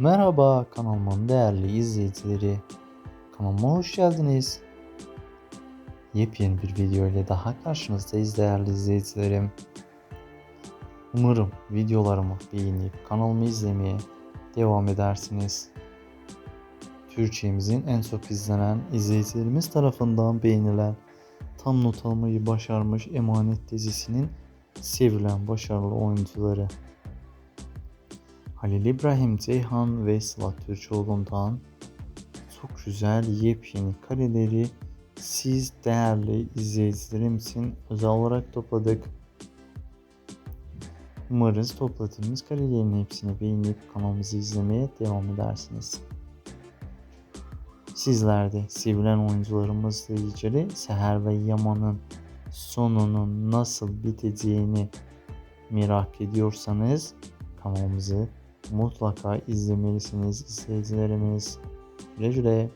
Merhaba kanalımın değerli izleyicileri. Kanalıma hoş geldiniz. Yepyeni bir video ile daha karşınızdayız değerli izleyicilerim. Umarım videolarımı beğenip kanalımı izlemeye devam edersiniz. Türkçemizin en çok izlenen izleyicilerimiz tarafından beğenilen tam not almayı başarmış Emanet dizisinin sevilen başarılı oyuncuları. Halil İbrahim Ceyhan ve Sıla Türkoğlu'ndan çok güzel yepyeni kareleri siz değerli izleyicilerim için özel olarak topladık. Umarız topladığımız karelerin hepsini beğenip kanalımızı izlemeye devam edersiniz. Sizler de sevilen oyuncularımızla ilgili Seher ve Yaman'ın sonunun nasıl biteceğini merak ediyorsanız kanalımızı mutlaka izlemelisiniz izleyicilerimiz. Güle güle.